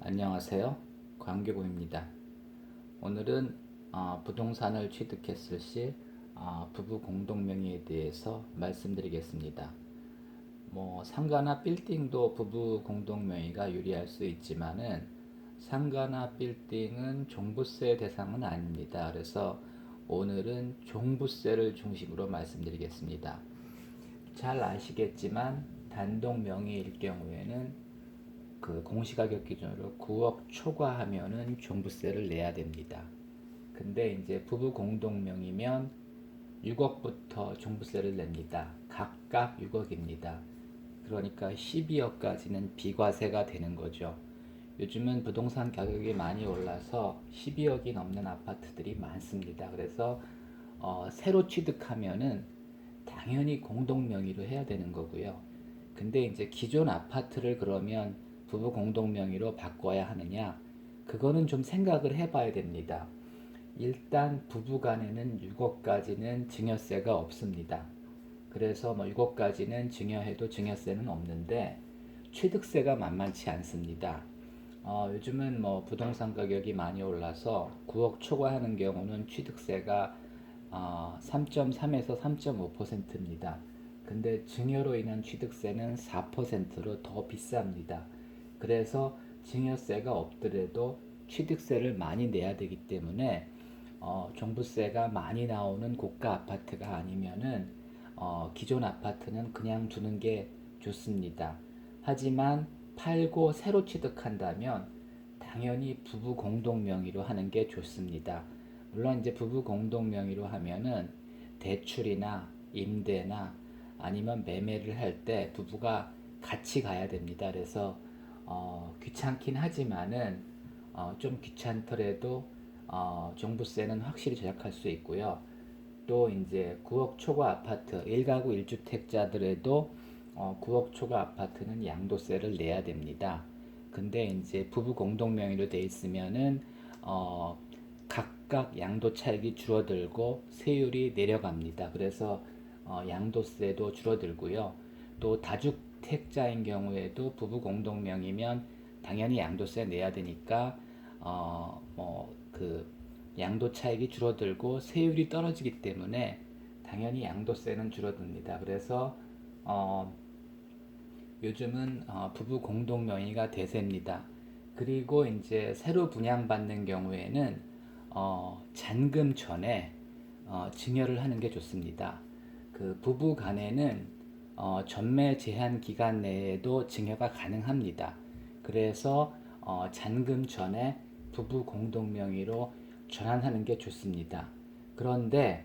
안녕하세요. 광교보입니다. 오늘은 어, 부동산을 취득했을 시 어, 부부 공동명의에 대해서 말씀드리겠습니다. 뭐 상가나 빌딩도 부부 공동명의가 유리할 수 있지만은 상가나 빌딩은 종부세 대상은 아닙니다. 그래서 오늘은 종부세를 중심으로 말씀드리겠습니다. 잘 아시겠지만 단독 명의일 경우에는 그 공시가격 기준으로 9억 초과하면은 종부세를 내야 됩니다. 근데 이제 부부 공동명이면 6억부터 종부세를 냅니다. 각각 6억입니다. 그러니까 12억까지는 비과세가 되는 거죠. 요즘은 부동산 가격이 많이 올라서 12억이 넘는 아파트들이 많습니다. 그래서 어, 새로 취득하면은 당연히 공동 명의로 해야 되는 거고요. 근데 이제 기존 아파트를 그러면 부부 공동 명의로 바꿔야 하느냐? 그거는 좀 생각을 해봐야 됩니다. 일단 부부 간에는 6억까지는 증여세가 없습니다. 그래서 뭐 6억까지는 증여해도 증여세는 없는데 취득세가 만만치 않습니다. 어, 요즘은 뭐 부동산 가격이 많이 올라서 9억 초과하는 경우는 취득세가 어, 3.3에서 3.5%입니다. 근데 증여로 인한 취득세는 4%로 더 비쌉니다. 그래서 증여세가 없더라도 취득세를 많이 내야 되기 때문에 어, 종부세가 많이 나오는 고가 아파트가 아니면은 어, 기존 아파트는 그냥 두는 게 좋습니다. 하지만 팔고 새로 취득한다면 당연히 부부 공동 명의로 하는 게 좋습니다. 물론 이제 부부 공동 명의로 하면은 대출이나 임대나 아니면 매매를 할 때 부부가 같이 가야 됩니다. 그래서 어, 귀찮긴 하지만은 어, 좀 귀찮더라도 어, 종부세는 확실히 절약할 수 있고요. 또 이제 9억 초과 아파트 1가구 1주택자들에도 어, 9억 초과 아파트는 양도세를 내야 됩니다. 근데 이제 부부 공동 명의로 돼 있으면은 어, 각각 양도 차익이 줄어들고 세율이 내려갑니다. 그래서 어, 양도세도 줄어들고요. 또 다주 택자인 경우에도 부부 공동 명의면 당연히 양도세 내야 되니까 어, 뭐 그 양도 차익이 줄어들고 세율이 떨어지기 때문에 당연히 양도세는 줄어듭니다. 그래서 어, 요즘은 어, 부부 공동 명의가 대세입니다. 그리고 이제 새로 분양받는 경우에는 어, 잔금 전에 어, 증여를 하는 게 좋습니다. 그 부부 간에는 어, 전매 제한 기간 내에도 증여가 가능합니다. 그래서 어, 잔금 전에 부부 공동 명의로 전환하는 게 좋습니다. 그런데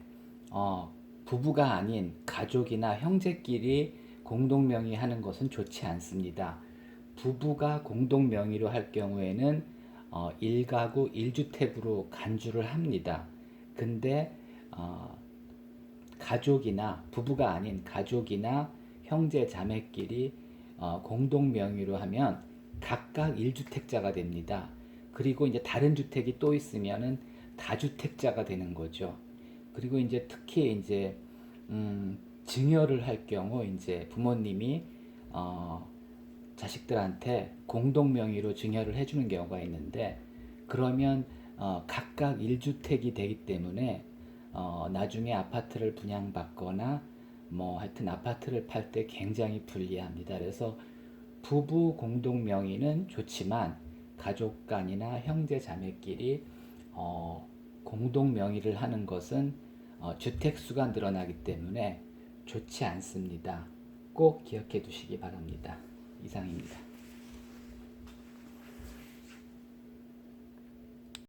어, 부부가 아닌 가족이나 형제끼리 공동 명의하는 것은 좋지 않습니다. 부부가 공동 명의로 할 경우에는 어, 1가구 1주택으로 간주를 합니다. 근데 어, 가족이나 부부가 아닌 가족이나 형제 자매끼리 어, 공동 명의로 하면 각각 1주택자가 됩니다. 그리고 이제 다른 주택이 또 있으면은 다주택자가 되는 거죠. 그리고 이제 특히 이제 음, 증여를 할 경우 이제 부모님이 어, 자식들한테 공동 명의로 증여를 해주는 경우가 있는데 그러면 어, 각각 1주택이 되기 때문에 어, 나중에 아파트를 분양받거나 뭐 하여튼 아파트를 팔 때 굉장히 불리합니다. 그래서 부부 공동 명의는 좋지만 가족 간이나 형제 자매끼리 어, 공동 명의를 하는 것은 어, 주택 수가 늘어나기 때문에 좋지 않습니다. 꼭 기억해 두시기 바랍니다. 이상입니다.